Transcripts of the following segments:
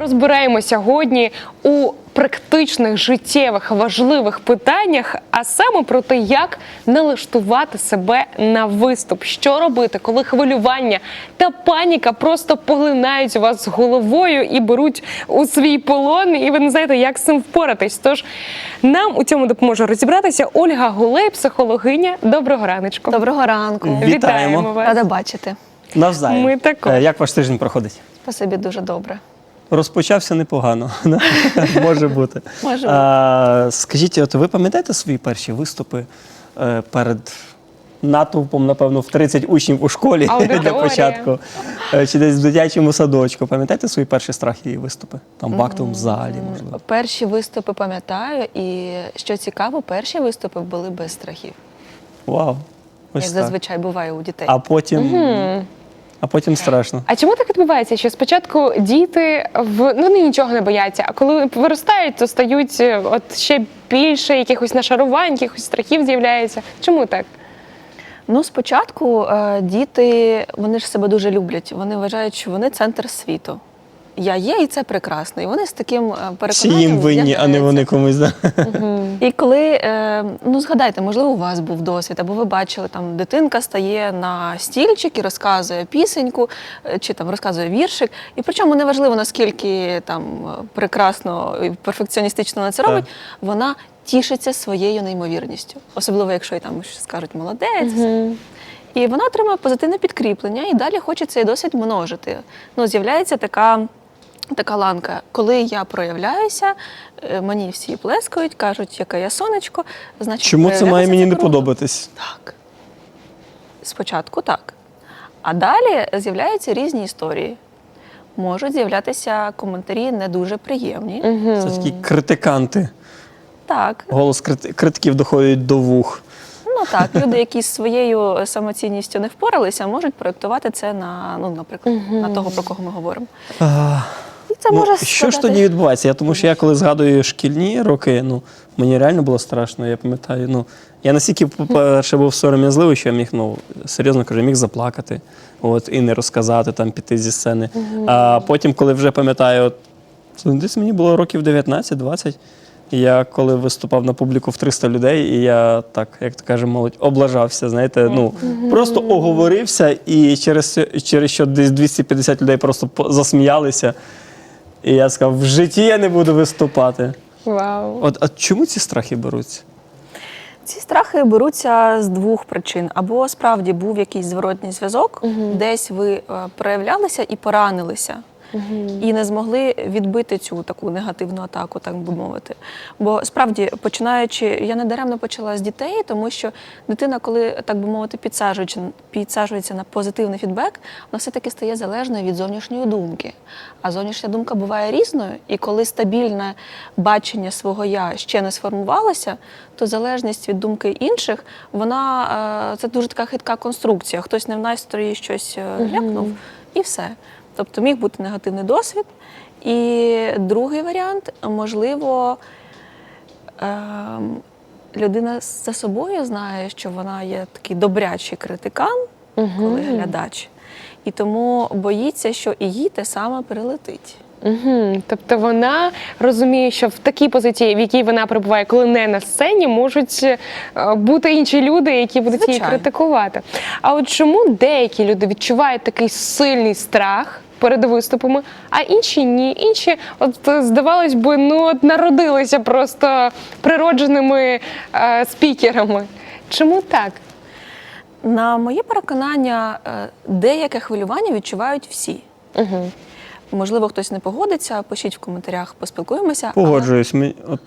Розбираємо сьогодні у практичних життєвих важливих питаннях, а саме про те, як налаштувати себе на виступ, що робити, коли хвилювання та паніка просто поглинають вас з головою і беруть у свій полон, і ви не знаєте, як з цим впоратись. Тож нам у цьому допоможе розібратися Ольга Гулей, психологиня. Доброго раночку. Доброго ранку. Вітаємо. Вітаємо вас. Рада бачити. Навзаєм. Ми також. Е, Як ваш тиждень проходить? Спасибі дуже добре. Розпочався непогано. Може бути. Може А, Скажіть, от ви пам'ятаєте свої перші виступи е, перед натовпом, напевно, в 30 учнів у школі для початку? Е, Чи десь в дитячому садочку? Пам'ятаєте свої перші страхи і виступи? Там в актовому залі, можливо. Перші виступи пам'ятаю, і що цікаво, перші виступи були без страхів, Вау. Ось як так. зазвичай буває у дітей. А потім, а потім страшно. А чому так відбувається? Що спочатку діти в ну нічого не бояться, а коли виростають, то стають е, от ще більше якихось нашарувань, якихось страхів з'являється. Чому так? Ну, спочатку е, діти вони ж себе дуже люблять. Вони вважають, що вони центр світу. Я є, і це прекрасно. І вони з таким е, Всі їм винні, а не вони комусь. да? І коли, е, ну згадайте, можливо, у вас був досвід, або ви бачили, там дитинка стає на стільчик і розказує пісеньку, е, чи там розказує віршик. І причому неважливо, наскільки там прекрасно і перфекціоністично вона це Так. робить, вона тішиться своєю неймовірністю. Особливо, якщо й там скажуть молодець. І вона отримує позитивне підкріплення, і далі хоче цей досвід множити. Ну, з'являється така. Така ланка, коли я проявляюся, е, мені всі плескають, кажуть, яке я сонечко. Значить, Чому це має мені не подобатись? Так. Спочатку так. А далі з'являються різні історії. Можуть з'являтися коментарі не дуже приємні. Це такі критиканти. Так, Голос критиків доходить до вух. ну так, люди, які з своєю самоцінністю не впоралися, можуть проєктувати це на, ну, наприклад, на того, про кого ми говоримо. А, Це ну, може що ж тоді відбувається? Я тому що я коли згадую шкільні роки, ну мені реально було страшно. Я пам'ятаю, ну я настільки, по-перше, був сором'язливий, що я міг, ну серйозно кажу, міг заплакати, от і не розказати там, піти зі сцени. А потім, коли вже пам'ятаю, от, десь мені було років 19-20. Я коли виступав на публіку в 300 людей, і я так, як то каже, молодь, облажався. Знаєте, ну просто оговорився, і через, через що десь 250 людей просто засміялися. І я сказав, в житті я не буду виступати. Вау. От а чому ці страхи беруться? Ці страхи беруться з двох причин: або справді був якийсь зворотній зв'язок, десь ви е, проявлялися і поранилися. І не змогли відбити цю таку негативну атаку, так би мовити. Бо справді, починаючи, я не даремно почала з дітей, тому що дитина, коли так би мовити, підсаджується, підсаджується на позитивний фідбек, вона все-таки стає залежною від зовнішньої думки. А зовнішня думка буває різною, і коли стабільне бачення свого я ще не сформувалося, то залежність від думки інших, вона е, це дуже така хитка конструкція. Хтось не в настрої щось е, ляпнув, і все. Тобто міг бути негативний досвід. І другий варіант, можливо, ем, людина за собою знає, що вона є такий добрячий критикан, коли глядач, і тому боїться, що і їй те саме прилетить. Угу. Тобто вона розуміє, що в такій позиції, в якій вона перебуває, коли не на сцені, можуть е, бути інші люди, які будуть її критикувати. А от чому деякі люди відчувають такий сильний страх? Перед виступами, а інші ні. Інші, от здавалось би, ну от народилися просто природженими е, спікерами. Чому так? На моє переконання, е, деяке хвилювання відчувають всі. Угу. Можливо, хтось не погодиться, пишіть в коментарях, поспілкуємося. Погоджуюсь. Мені, от,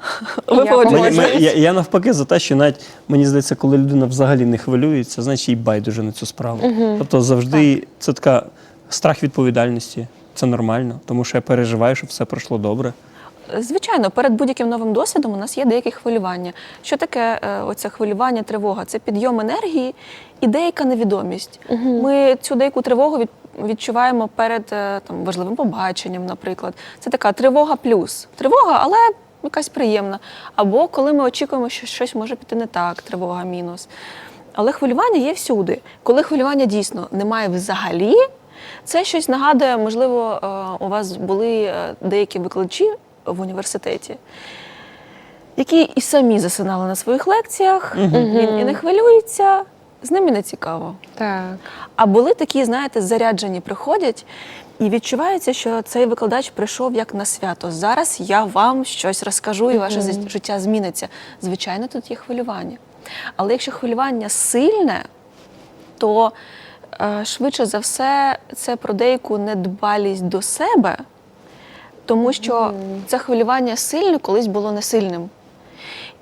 Ви Я мені, мені- я, я навпаки за те, що навіть мені здається, коли людина взагалі не хвилюється, значить їй байдуже на цю справу. Тобто завжди це така страх відповідальності. Це нормально, тому що я переживаю, щоб все пройшло добре. Звичайно, перед будь-яким новим досвідом у нас є деякі хвилювання. Що таке е, оце хвилювання, тривога? Це підйом енергії і деяка невідомість. Ми цю деяку тривогу від, відчуваємо перед е, там, важливим побаченням, наприклад. Це така тривога плюс. Тривога, але якась приємна. Або коли ми очікуємо, що щось може піти не так, тривога мінус. Але хвилювання є всюди. Коли хвилювання дійсно немає взагалі, Це щось нагадує, можливо, е, у вас були е, деякі викладачі в університеті, які і самі засинали на своїх лекціях, він і не хвилюється, з ними не цікаво. Так. А були такі, знаєте, заряджені приходять, і відчувається, що цей викладач прийшов як на свято. Зараз я вам щось розкажу, і ваше зі- життя зміниться. Звичайно, тут є хвилювання. Але якщо хвилювання сильне, то швидше за все це про деяку недбалість до себе, тому що це хвилювання сильне колись було не сильним.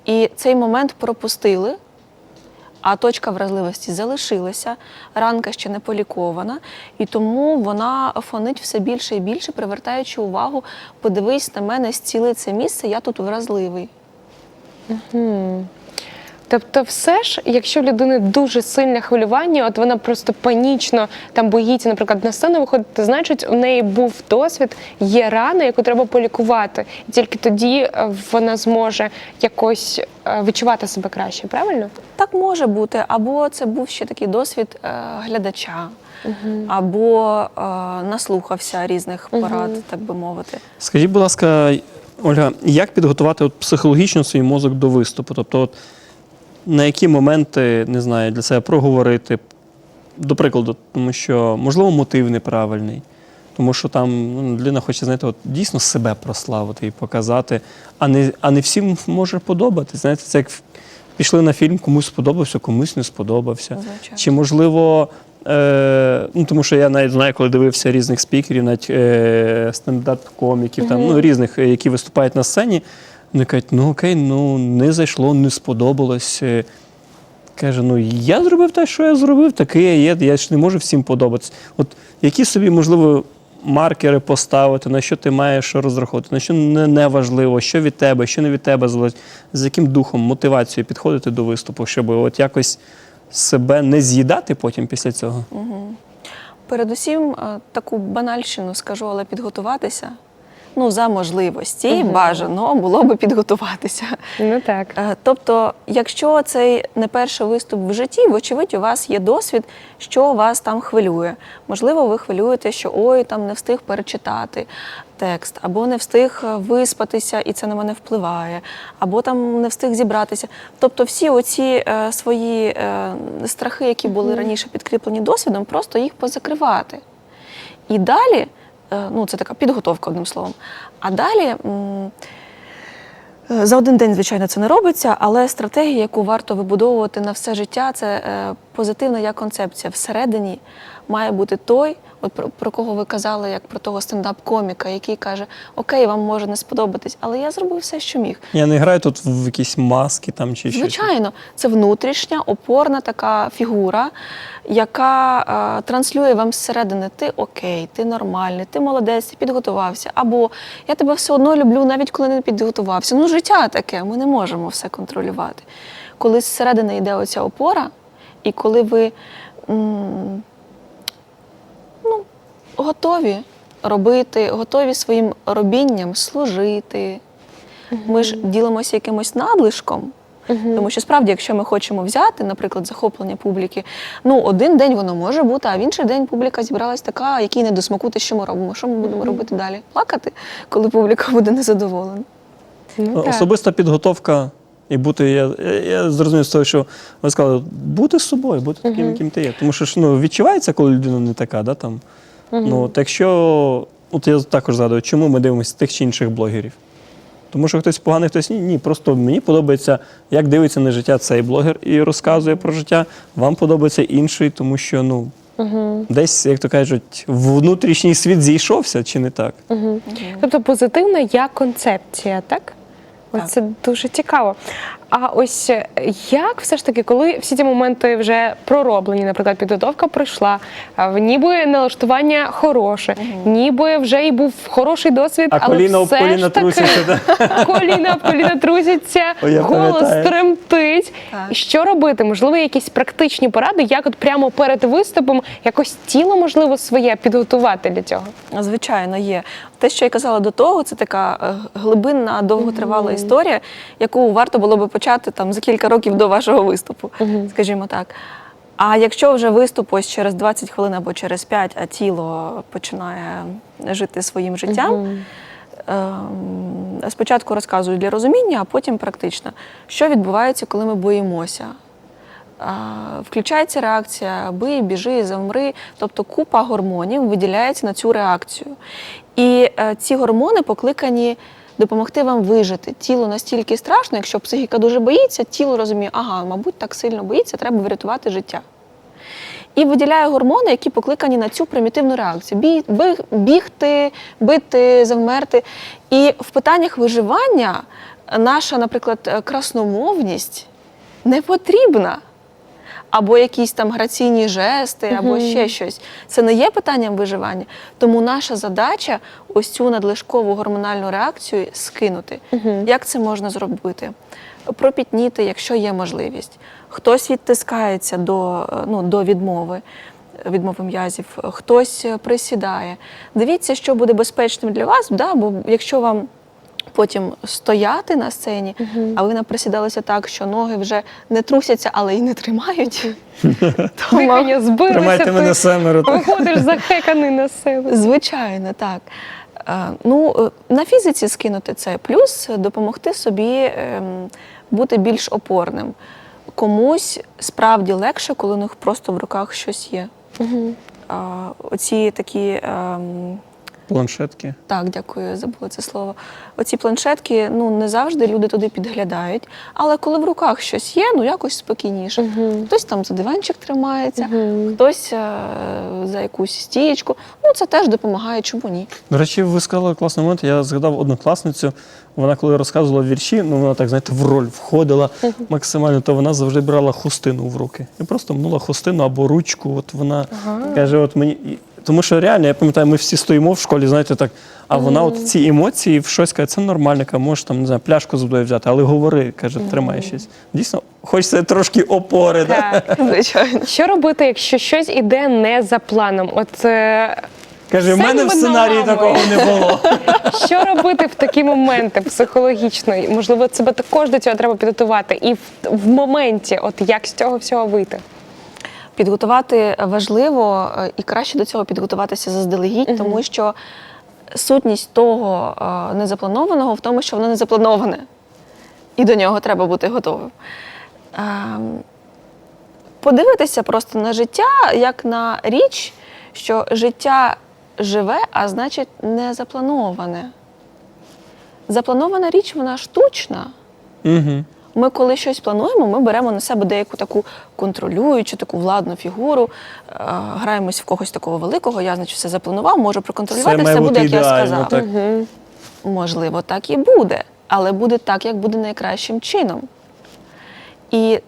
І цей момент пропустили, а точка вразливості залишилася, ранка ще не полікована, і тому вона фонить все більше і більше, привертаючи увагу, подивись на мене, зціли це місце, я тут вразливий. Тобто, все ж, якщо в людини дуже сильне хвилювання, от вона просто панічно там боїться, наприклад, на сцену виходити, значить, у неї був досвід, є рана, яку треба полікувати. І тільки тоді е, вона зможе якось е, відчувати себе краще, правильно? Так може бути, або це був ще такий досвід е, глядача, або е, наслухався різних порад, так би мовити. Скажіть, будь ласка, Ольга, як підготувати от психологічно свій мозок до виступу? Тобто, от, на які моменти, не знаю, для себе проговорити, до прикладу, тому що, можливо, мотив неправильний. Тому що там ну, людина хоче знаєте, от, дійсно себе прославити і показати, а не, а не всім може подобатись. Знаєте, це як пішли на фільм, комусь сподобався, комусь не сподобався. Звичайно. Чи можливо, е, ну тому що я навіть знаю, коли дивився різних спікерів, навіть е, стендап-коміків, там, ну, різних, е, які виступають на сцені, вони кажуть, ну окей, ну не зайшло, не сподобалось. Е, Каже, ну я зробив те, що я зробив, таке я є, я ж не можу всім подобатися. От які собі, можливо, маркери поставити, на що ти маєш розраховувати, на що не, не важливо, що від тебе, що не від тебе залежить, з яким духом, мотивацією підходити до виступу, щоб от якось себе не з'їдати потім після цього. Передусім, е, таку банальщину скажу, але підготуватися. Ну, за можливості бажано було би підготуватися. Ну так. Е, Тобто, якщо цей не перший виступ в житті, вочевидь, у вас є досвід, що вас там хвилює. Можливо, ви хвилюєте, що ой, там не встиг перечитати текст, або не встиг е, виспатися, і це на мене впливає, або там не встиг зібратися. Тобто, всі оці е, свої е, страхи, які були раніше підкріплені досвідом, просто їх позакривати. І далі, ну це така підготовка одним словом. А далі. Е, За один день, звичайно, це не робиться, але стратегія, яку варто вибудовувати на все життя, це е, позитивна як концепція. Всередині має бути той, от про, про кого ви казали, як про того стендап-коміка, який каже: Окей, вам може не сподобатись, але я зробив все, що міг. Я не граю тут в якісь маски там чи щось. Звичайно, це внутрішня опорна така фігура, яка е, транслює вам зсередини: ти окей, ти нормальний, ти молодець, ти підготувався. Або я тебе все одно люблю, навіть коли не підготувався. Ну, життя таке, ми не можемо все контролювати. Коли зсередини йде оця опора, і коли ви ну, готові робити, готові своїм робінням служити. Ми ж ділимося якимось надлишком. Тому що справді, якщо ми хочемо взяти, наприклад, захоплення публіки, ну один день воно може бути, а в інший день публіка зібралась така, який не до смаку, те, що ми робимо. Що ми будемо робити далі? Плакати, коли публіка буде незадоволена. Ну. Особиста підготовка і бути. Я, я, я зрозумів з того, що ви сказали, бути з собою, бути таким, яким ти є. Тому що ж ну, відчувається, коли людина не така, да, там. Ну, от якщо. От я також згадую, чому ми дивимося тих чи інших блогерів. Тому що хтось поганий, хтось ні. Ні, просто мені подобається, як дивиться на життя цей блогер і розказує про життя. Вам подобається інший, тому що ну десь, як то кажуть, внутрішній світ зійшовся чи не так? Тобто позитивна як концепція, так? Так. Це дуже цікаво. А ось е, як все ж таки, коли всі ці моменти вже пророблені, наприклад, підготовка пройшла, ніби налаштування хороше, ніби вже і був хороший досвід, А але коліна об все коліна ж таки трусяться, коліна об коліна трусяться, О, я голос пам'ятаю. тремтить. Так. Що робити? Можливо, якісь практичні поради, як от прямо перед виступом якось тіло можливо своє підготувати для цього. Звичайно, є. Те, що я казала до того, це така е, глибинна, довготривала історія, яку варто було би почати там за кілька років до вашого виступу, скажімо так. А якщо вже виступ ось через 20 хвилин або через 5, а тіло починає жити своїм життям, ем, спочатку розказую для розуміння, а потім практично. Що відбувається, коли ми боїмося? Включається реакція бий, біжи, завмри, тобто купа гормонів виділяється на цю реакцію. І е, ці гормони покликані допомогти вам вижити. Тіло настільки страшно, якщо психіка дуже боїться, тіло розуміє, ага, мабуть, так сильно боїться, треба врятувати життя. І виділяє гормони, які покликані на цю примітивну реакцію: біг- бігти, бити, завмерти. І в питаннях виживання наша, наприклад, е, красномовність не потрібна. Або якісь там граційні жести, або ще щось. Це не є питанням виживання. Тому наша задача ось цю надлишкову гормональну реакцію скинути. Як це можна зробити? Пропітніти, якщо є можливість. Хтось відтискається до, ну, до відмови, відмови м'язів, хтось е, присідає. Дивіться, що буде безпечним для вас, да? бо якщо вам потім стояти на сцені, а ви наприсідалися так, що ноги вже не трусяться, але й не тримають. Дихання збилося, Тримайте мене семеро. виходиш захеканий на себе. Звичайно, так. Е, Ну, е, на фізиці скинути це, плюс допомогти собі ем, бути більш опорним. Комусь справді легше, коли у них просто в руках щось є. А, Оці такі. Планшетки. Так, дякую, забула це слово. Оці планшетки, ну не завжди люди туди підглядають. Але коли в руках щось є, ну якось спокійніше. Хтось там за диванчик тримається, хтось е, за якусь стієчку. Ну це теж допомагає, чому ні? До речі, ви сказали класний момент. Я згадав однокласницю. Вона коли розказувала вірші, ну вона так знаєте, в роль входила максимально, то вона завжди брала хустину в руки. І просто мнула хустину або ручку. От вона каже: от мені. Тому що реально, я пам'ятаю, ми всі стоїмо в школі, знаєте, так. А вона от ці емоції в щось каже, це нормально, каже, можеш там не знаю, пляшку з водою взяти, але говори, каже, тримай щось. Дійсно, хочеться трошки опори. да? Так. Звичайно. Що робити, якщо щось іде не за планом? От е, Каже, в Все мене в сценарії наламує. такого не було. що робити в такі моменти психологічно? Можливо, себе також до цього треба підготувати. І в, в моменті, от як з цього всього вийти? Підготувати важливо е, і краще до цього підготуватися заздалегідь, тому що сутність того е, незапланованого в тому, що воно не заплановане, і до нього треба бути готовим. Ем, Подивитися просто на життя як на річ, що життя живе, а значить не заплановане. Запланована річ, вона штучна. Угу. Ми, коли щось плануємо, ми беремо на себе деяку таку контролюючу, таку владну фігуру, е, граємось в когось такого великого. Я, значить, все запланував, можу проконтролювати, Все все, буде, як як я сказав. так. Можливо, так і буде, але буде так, як буде найкращим чином. І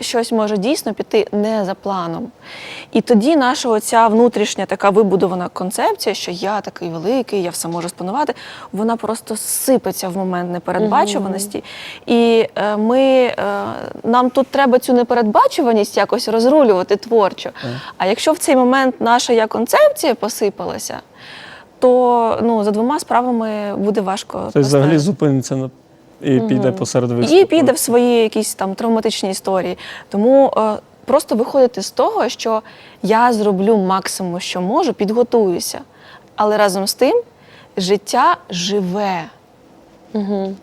щось може дійсно піти не за планом. І тоді наша оця внутрішня така вибудована концепція, що я такий великий, я все можу спланувати, вона просто сипеться в момент непередбачуваності. І е, ми, е, нам тут треба цю непередбачуваність якось розрулювати творчо. А якщо в цей момент наша я концепція посипалася, то ну, за двома справами буде важко. Тобто взагалі зупиниться на і піде посеред виступу. І піде в свої якісь там травматичні історії. Тому е, просто виходити з того, що я зроблю максимум, що можу, підготуюся. Але разом з тим життя живе.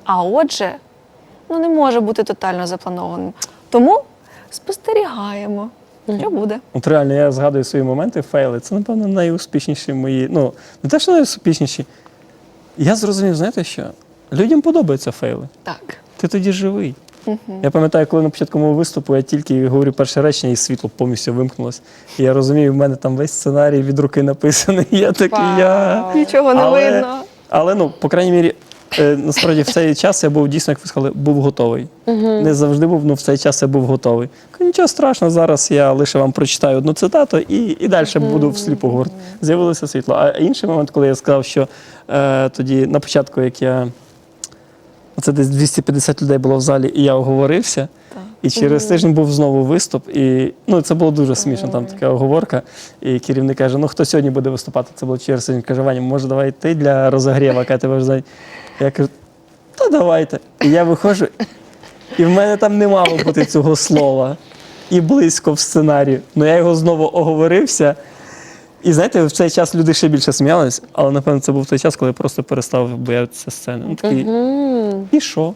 А отже, ну не може бути тотально запланованим. Тому спостерігаємо, що буде. От реально, я згадую свої моменти, фейли. Це, напевно, найуспішніші мої. Ну, не те, що найуспішніші. Я зрозумів, знаєте що? Людям подобаються фейли. Так. Ти тоді живий. Я пам'ятаю, коли на початку мого виступу я тільки говорю перше речення, і світло повністю вимкнулось. І я розумію, в мене там весь сценарій від руки написаний. Я такий, я. Нічого не Але- видно. Але ну, по крайній мірі, е, насправді в цей час я був дійсно, як ви сказали, був готовий. Не завжди був, але в цей час я був готовий. Нічого страшного, зараз я лише вам прочитаю одну цитату і, і далі буду всліпу говорити. З'явилося світло. А інший момент, коли я сказав, що е, тоді на початку, як я. Це десь 250 людей було в залі, і я оговорився. І через тиждень був знову виступ, і ну це було дуже смішно. Там така оговорка. І керівник каже: Ну хто сьогодні буде виступати? Це було через тиждень. Каже, Ваня, може, давай ти для розогріва, яка тебе знає. Я кажу, та давайте. І я виходжу, і в мене там не мало бути цього слова. і близько в сценарію. Ну я його знову оговорився. І знаєте, в цей час люди ще більше сміялись, але напевно це був той час, коли я просто перестав боятися сцени. Ну такий, і що?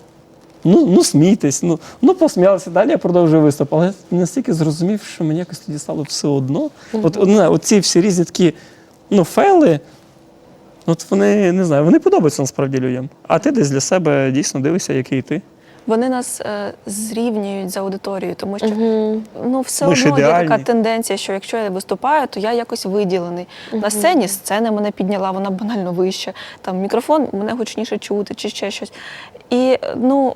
Ну, ну смійтесь, ну, ну посміялися. Далі я продовжую виступ. Але я настільки зрозумів, що мені якось тоді стало все одно. От, от, не знаю, от ці всі різні такі ну, фейли, от вони не знаю, вони подобаються насправді людям. А ти десь для себе дійсно дивишся, який ти. Вони нас е, зрівнюють з аудиторією, тому що ну все Ми одно є така тенденція, що якщо я виступаю, то я якось виділений. На сцені сцена мене підняла, вона банально вища. Там мікрофон мене гучніше чути, чи ще щось. І ну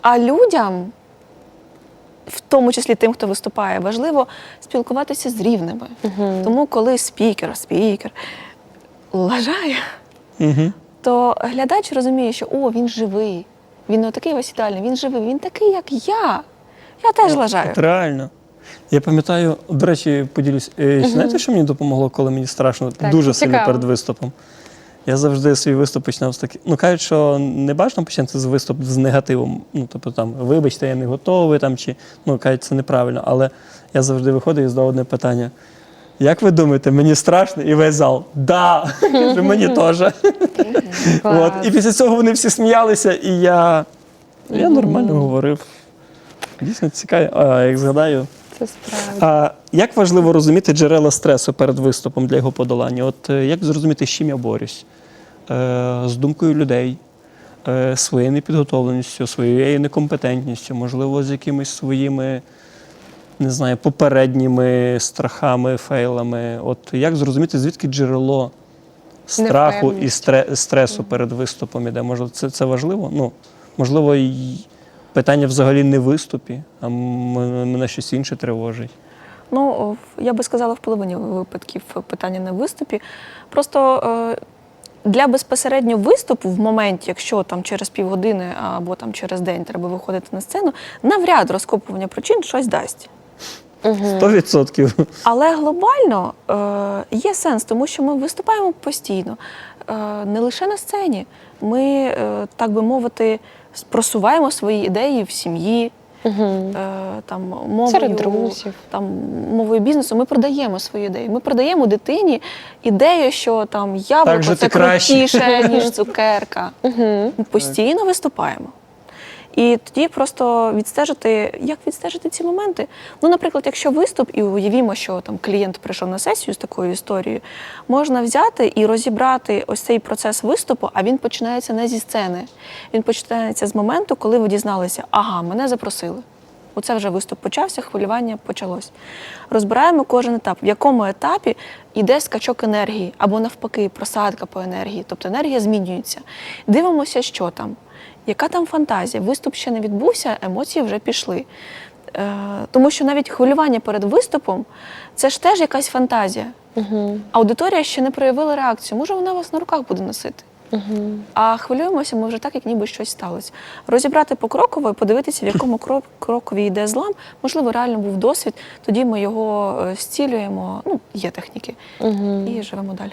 а людям, в тому числі тим, хто виступає, важливо спілкуватися з рівними. Тому, коли спікер, спікер лажає, Угу. то глядач розуміє, що о, він живий. Він не такий ось ідеальний, він живий, він такий, як я. Я теж лажаю. От реально. Я пам'ятаю, до речі, поділюсь. Е, Знаєте, що мені допомогло, коли мені страшно Так, дуже сильно цікаво. перед виступом? Я завжди свій виступ починав з таких. Ну, кажуть, що не бажано починати з виступ з негативом. Ну, тобто там, вибачте, я не готовий, там, чи ну, кажуть, це неправильно. Але я завжди виходив і задав одне питання. Як ви думаєте, мені страшно? І весь зал. Да! Кажу, мені теж. От. І після цього вони всі сміялися, і я, я нормально говорив. Дійсно цікаво. А, як згадаю, Це справді. а як важливо розуміти джерела стресу перед виступом для його подолання? От е, як зрозуміти, з чим я борюсь? Е, з думкою людей, е, своєю непідготовленістю, своєю некомпетентністю, можливо, з якимись своїми, не знаю, попередніми страхами, фейлами. От як зрозуміти, звідки джерело страху і стресу перед виступом іде? Можливо, це, це важливо? Ну, можливо, і питання взагалі не в виступі, а мене щось інше тривожить. Ну, я би сказала, в половині випадків питання на виступі. Просто е, для безпосередньо виступу в моменті, якщо там через півгодини або там через день треба виходити на сцену, навряд розкопування причин щось дасть. Сто відсотків. Але глобально е, є сенс, тому що ми виступаємо постійно, не лише на сцені. Ми, е, так би мовити, просуваємо свої ідеї в сім'ї, Угу. е, там, мовою, Серед друзів. Там, мовою бізнесу. Ми продаємо свої ідеї. Ми продаємо дитині ідею, що там яблуко це крутіше, ніж цукерка. Угу. Ми постійно виступаємо. І тоді просто відстежити, як відстежити ці моменти. Ну, наприклад, якщо виступ, і уявімо, що там клієнт прийшов на сесію з такою історією, можна взяти і розібрати ось цей процес виступу, а він починається не зі сцени. Він починається з моменту, коли ви дізналися, ага, мене запросили. Оце вже виступ почався, хвилювання почалось. Розбираємо кожен етап, в якому етапі йде скачок енергії, або навпаки, просадка по енергії, тобто енергія змінюється. Дивимося, що там, яка там фантазія. Виступ ще не відбувся, емоції вже пішли. Е, тому що навіть хвилювання перед виступом це ж теж якась фантазія. Угу. Аудиторія ще не проявила реакцію. Може, вона вас на руках буде носити. Угу. А хвилюємося ми вже так, як ніби щось сталося. Розібрати покроково і подивитися, в якому крок- крокові йде злам. Можливо, реально був досвід. Тоді ми його е, зцілюємо. Ну, є техніки, Угу. і живемо далі.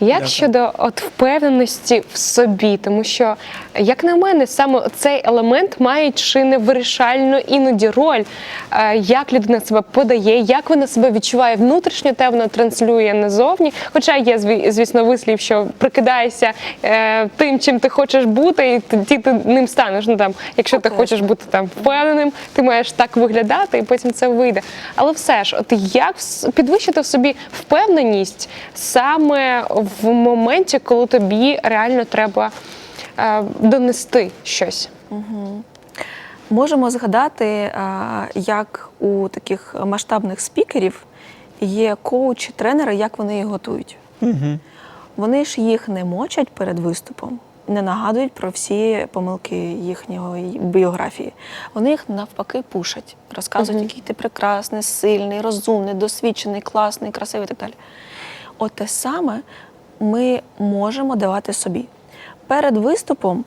Як Дякую. щодо от впевненості в собі, тому що, як на мене, саме цей елемент має чи не вирішальну іноді роль, е, як людина себе подає, як вона себе відчуває внутрішньо, те вона транслює назовні. Хоча є, зві- звісно, вислів, що прикидаєшся е, тим, чим ти хочеш бути, і тоді ти ним станеш. Ну там, якщо ти хочеш бути там впевненим, ти маєш так виглядати, і потім це вийде. Але все ж, от як підвищити в собі впевненість саме в моменті, коли тобі реально треба е, донести щось? Можемо згадати, е, як у таких масштабних спікерів є коучі, тренери, як вони їх готують. Угу. Вони ж їх не мочать перед виступом, не нагадують про всі помилки їхньої біографії. Вони їх навпаки пушать, розказують, Мгм. який ти прекрасний, сильний, розумний, досвідчений, класний, красивий і так далі. От те саме ми можемо давати собі. Перед виступом,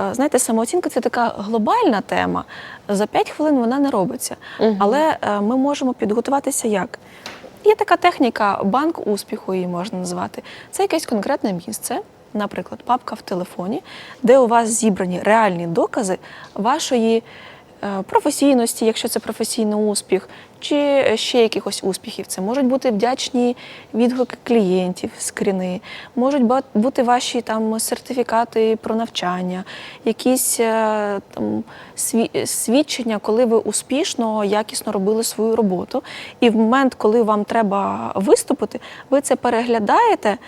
е, знаєте, самооцінка це така глобальна тема. За 5 хвилин вона не робиться. Мгм. Але е, ми можемо підготуватися як? Є така техніка, банк успіху її можна назвати. Це якесь конкретне місце, наприклад, папка в телефоні, де у вас зібрані реальні докази вашої професійності, якщо це професійний успіх, чи ще якихось успіхів. Це можуть бути вдячні відгуки клієнтів, скріни, можуть бути ваші там сертифікати про навчання, якісь е, там свідчення, коли ви успішно, якісно робили свою роботу. І в момент, коли вам треба виступити, ви це переглядаєте,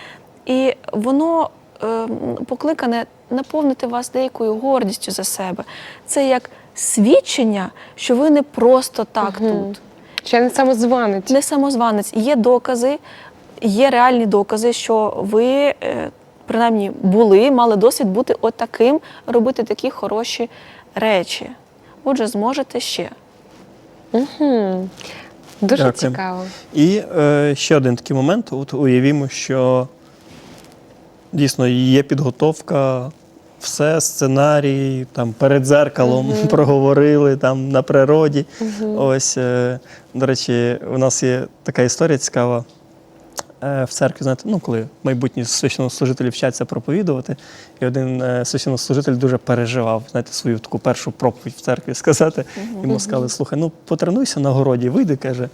і воно е, покликане наповнити вас деякою гордістю за себе. Це як свідчення, що ви не просто так тут. Ще не самозванець. Не самозванець. Є докази, є реальні докази, що ви е, принаймні були, мали досвід бути отаким, робити такі хороші речі. Отже, зможете ще. Мгм. Дуже Дякую. цікаво. І е, ще один такий момент. От уявімо, що дійсно є підготовка, все, сценарій, там перед дзеркалом проговорили там на природі. Ось, е, до речі, у нас є така історія цікава. Е, В церкві, знаєте, ну коли майбутні священнослужителі вчаться проповідувати, і один е, священнослужитель дуже переживав, знаєте, свою таку першу проповідь в церкві сказати. Йому сказали, слухай, ну потренуйся на городі, вийди, каже,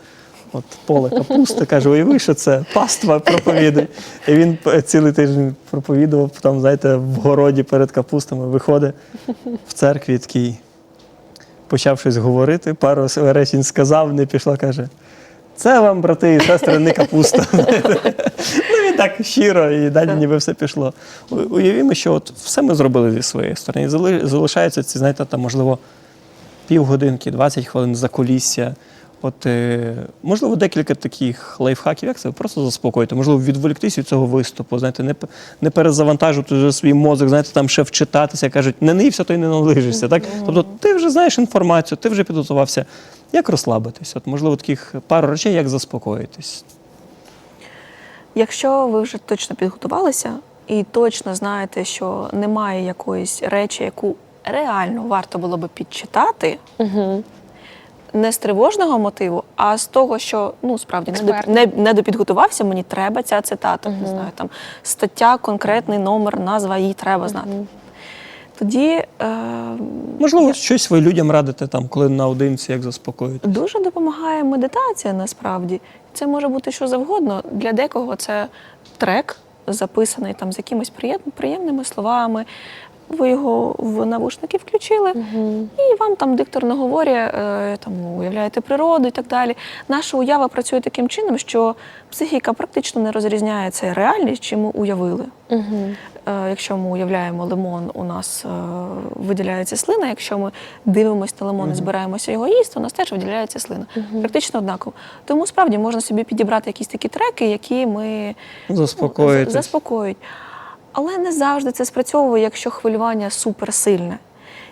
от поле капусти, каже, уяви, що це паства проповідуй. І він цілий тиждень проповідував, там, знаєте, в городі перед капустами, виходить в церкві такий, почав щось говорити, пару речень сказав, не пішла, каже. Це вам, брати і сестри, не капуста. ну він так щиро, і далі ніби все пішло. Уявімо, що от все ми зробили зі своєї сторони. Зали- Залишаються ці, знаєте, там, можливо, півгодинки, 20 хвилин за колісся. От, е, можливо, декілька таких лайфхаків, як це просто заспокоїти, можливо, відволіктись від цього виступу, знаєте, не, не перезавантажувати вже свій мозок, знаєте, там ще вчитатися, кажуть, не нився, то й не налижишся. Так? Тобто ти вже знаєш інформацію, ти вже підготувався. Як розслабитись? От, можливо, таких пару речей, як заспокоїтись. Якщо ви вже точно підготувалися і точно знаєте, що немає якоїсь речі, яку реально варто було би підчитати, Угу. Не з тривожного мотиву, а з того, що ну справді не, Експерт. не, не допідготувався, мені треба ця цитата. Не знаю, там стаття, конкретний номер, назва, її треба знати. Тоді е, Можливо, щось ви людям радите, там, коли наодинці, як заспокоїти. Дуже допомагає медитація насправді. Це може бути що завгодно. Для декого це трек, записаний там з якимись приємними словами. Ви його в навушники включили, і вам там диктор наговорює, е, там уявляєте природу і так далі. Наша уява працює таким чином, що психіка практично не розрізняє це реальність, чи ми уявили. Угу. Якщо ми уявляємо лимон, у нас е, виділяється слина. Якщо ми дивимося на лимон і збираємося його їсти, у нас теж виділяється слина. Практично однаково. Тому справді можна собі підібрати якісь такі треки, які ми ну, заспокоюють. Але не завжди це спрацьовує, якщо хвилювання суперсильне.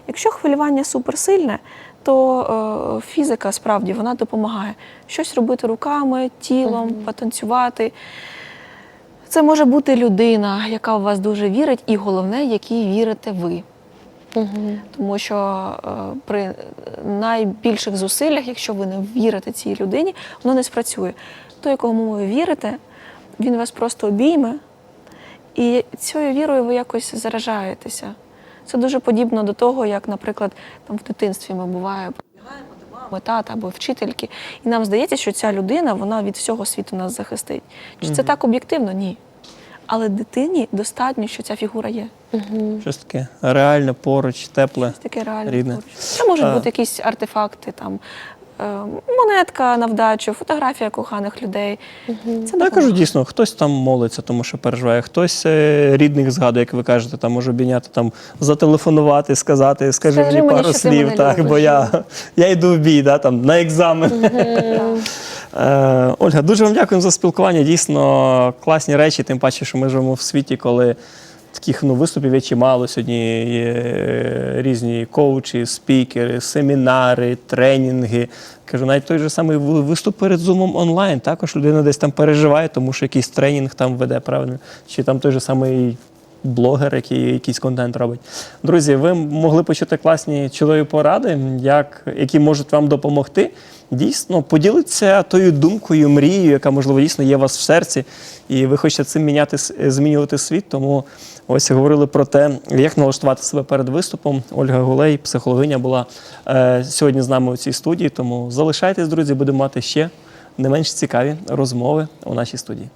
Якщо хвилювання суперсильне, то е, фізика справді вона допомагає щось робити руками, тілом, потанцювати. Це може бути людина, яка в вас дуже вірить, і головне, якій вірите ви. Угу. Тому що е, при найбільших зусиллях, якщо ви не вірите цій людині, воно не спрацює. Той, кому ви вірите, він вас просто обійме, і цією вірою ви якось заражаєтеся. Це дуже подібно до того, як, наприклад, там в дитинстві ми буває пробігаємо до мами, тата або вчительки, і нам здається, що ця людина вона від всього світу нас захистить. Чи це так об'єктивно? Ні. Але дитині достатньо, що ця фігура є. Щось таке реальне, поруч, тепле. Щось таке реальне. Рідне. поруч. Це можуть А. бути якісь артефакти, там монетка на вдачу, фотографія коханих людей. Це Ну, Я кажу дійсно, хтось там молиться, тому що переживає, хтось е, рідних згадує, як ви кажете, там може обійняти, там зателефонувати, сказати, скажи, мені мені, пару що ти слів, мене так, любиш. бо я, я йду в бій, да, там, на екзамен. Е, Ольга, дуже вам дякуємо за спілкування. Дійсно класні речі, тим паче, що ми живемо в світі, коли таких ну, виступів є чимало. Сьогодні є е, різні коучі, спікери, семінари, тренінги. Кажу, навіть той же самий виступ перед зумом онлайн. Також людина десь там переживає, тому що якийсь тренінг там веде, правильно? Чи там той же самий блогер, який якийсь контент робить. Друзі, ви могли почути класні чудові поради, як, які можуть вам допомогти. Дійсно, поділіться тою думкою, мрією, яка можливо дійсно є у вас в серці, і ви хочете цим міняти змінювати світ. Тому ось говорили про те, як налаштувати себе перед виступом. Ольга Гулей, психологиня, була е, сьогодні з нами у цій студії. Тому залишайтесь, друзі, будемо мати ще не менш цікаві розмови у нашій студії.